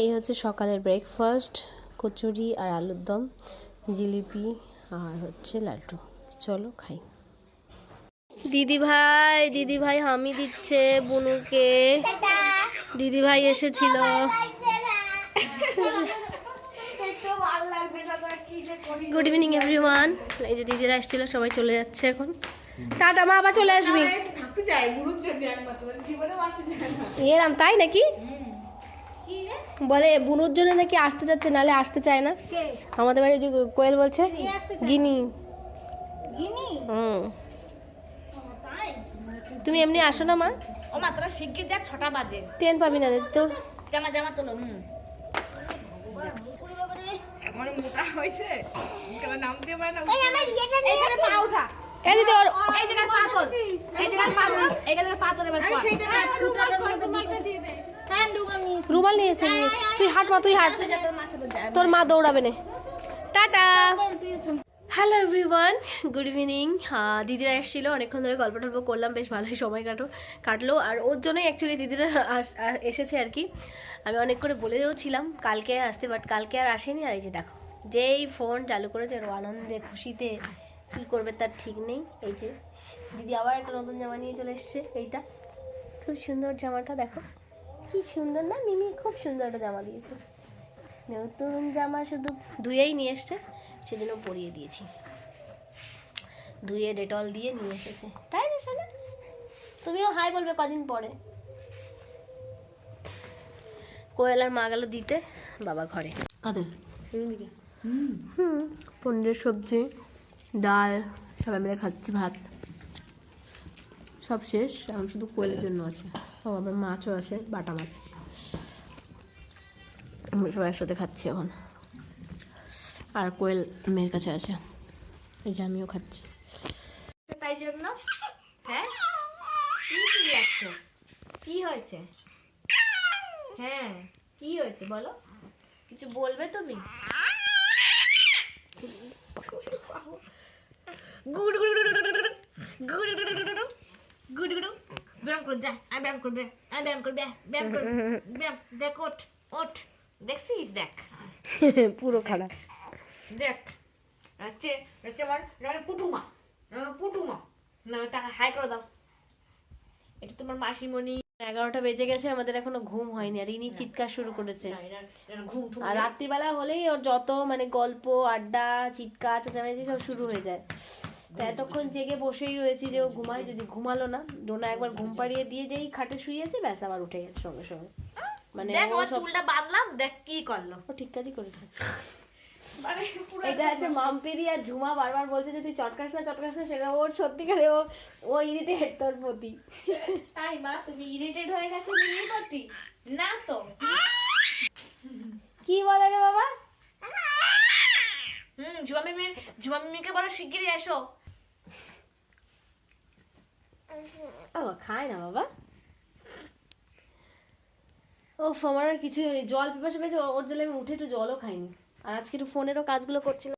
এই হচ্ছে সকালের ব্রেকফাস্ট কচুরি আর আলুর দম জিলিপি আর হচ্ছে লাড্ডু। চলো খাই। দিদি ভাই দিদি ভাই হামি দিচ্ছে বুনুকে। দিদি ভাই এসেছিল। গুড ইভিনিং এভরিওয়ান এই যে দিদিরা এসেছিল সবাই চলে যাচ্ছে এখন। টাটা মা আবার চলে আসবি। এরাম তাই নাকি? বলে বুনুর জন্য নাকি আসতে যাচ্ছে নালে আসতে চায় না। আমাদের বাড়ি যে কোয়েল বলছে গিনি গিনি। হুম। তুমি এমনি আসো না মা। ও মা তোরা শিগগির যা ছটা বাজে। ট্রেন পাবি না রে, তোর জামা জামা তোলো হুম। আমার মোটা হয়েছে। কেন নাম দিয়ে পারে না এইখানে পা উঠা। এই এই জায়গায় পা তোল এই জায়গায় পা তোল এই জায়গায় পা তোল এবার পা ফুটানোর মধ্যে হ্যাঁ ডুবা নিয়েছি রুমাল নিয়েছে তুই হাঁট মা, তুই হাঁট। তোর মা দৌড়াবে না। Tata. Hello everyone good evening দিদিরা এসেছিল, অনেকক্ষণ ধরে গল্প টল্প করলাম, বেশ ভালোই সময় কাটো, কাটলো। আর ওর জন্যই অ্যাকচুয়ালি দিদিরা এসেছে আর কি। আমি অনেক করে বলেও ছিলাম, কালকে আসতে বাট কালকে আর আসেনি। আর এই যে দেখো, যেই ফোন চালু করেছে, ওর আনন্দে, খুশিতে, কী করবে তার ঠিক নেই। এই যে, দিদি আবার একটা নতুন জামা নিয়ে চলে এসছে, এইটা। খুব সুন্দর জামাটা, দেখো। কি সুন্দর না মিমি খুব সুন্দর একটা জামা দিয়েছে। নতুন জামা শুধু ধুয়েই নিয়ে এসছে সেজন্য পরিয়ে দিয়েছি। ধুয়ে ডেটল দিয়ে নিয়ে এসেছে। তাই না শোনা তুমিও হাই বলবে কদিন পরে। কোয়েলার মা গেল দিতে বাবা ঘরে। কাদের? হুম পনিরের সবজি ডাল সবাই মিলে খাচ্ছি ভাত। সব শেষ এখন শুধু কোয়েলের জন্য আছে। আবার মাছও আছে বাটা মাছ আমরা সবাই একসাথে খাচ্ছি এখন আর কোয়েল মেয়ের কাছে আছে এই যে আমিও খাচ্ছি তাই জন্য হ্যাঁ কি হয়েছে হ্যাঁ কি হয়েছে বলো কিছু বলবে তুমি good good good good good good ব্যায়াম করে ব্যায়াম করে দে ব্যায়াম করে দে ব্যায়াম করে ব্যায়াম দেখ ওঠ ওঠ দেখছিস দেখ পুরো খারাপ দেখ হচ্ছে হচ্ছে আমার পুটুমা পুটুমা না টাকা হাই করে দাও এটা তোমার মাসিমণি এগারোটা বেজে গেছে আমাদের এখনও ঘুম হয়নি আর ইনি চিৎকার শুরু করেছে আর রাত্রিবেলা হলেই ওর যত মানে গল্প আড্ডা চিৎকার চেঁচামেচি সব শুরু হয়ে যায় তো এতক্ষণ জেগে বসেই রয়েছি যে ও ঘুমায় যদি ঘুমালো না ডোনা একবার ঘুম পাড়িয়ে দিয়ে যেই খাটে শুয়েছে ব্যাস আবার উঠে গেছে সঙ্গে সঙ্গে। মানে দেখ ও আমার চুলটা বাঁধলাম দেখ কি করল। ও ঠিক কাজই করেছে। মানে পুরো এটা হচ্ছে মাম্পিদি আর ঝুমা বারবার বলছে যে তুই চটকাস না চটকাস না সেটা ওর সত্যিকারে ও ও ইরিটেট তোর প্রতি। তাই মা তুমি ইরিটেট হয়ে গেছো মিমির প্রতি। না তো। কি বলে রে বাবা? হুম ঝুমা মিমির ঝুমা মিমিকে বলো শিগগিরই এসো। বাবা খায় না বাবা। ও আমার কিছু জল পিপাসা পেয়েছে, ওর জন্য আমি উঠে একটু জলও খাইনি। আর আজকে একটু ফোনেরও কাজগুলো করছিলাম।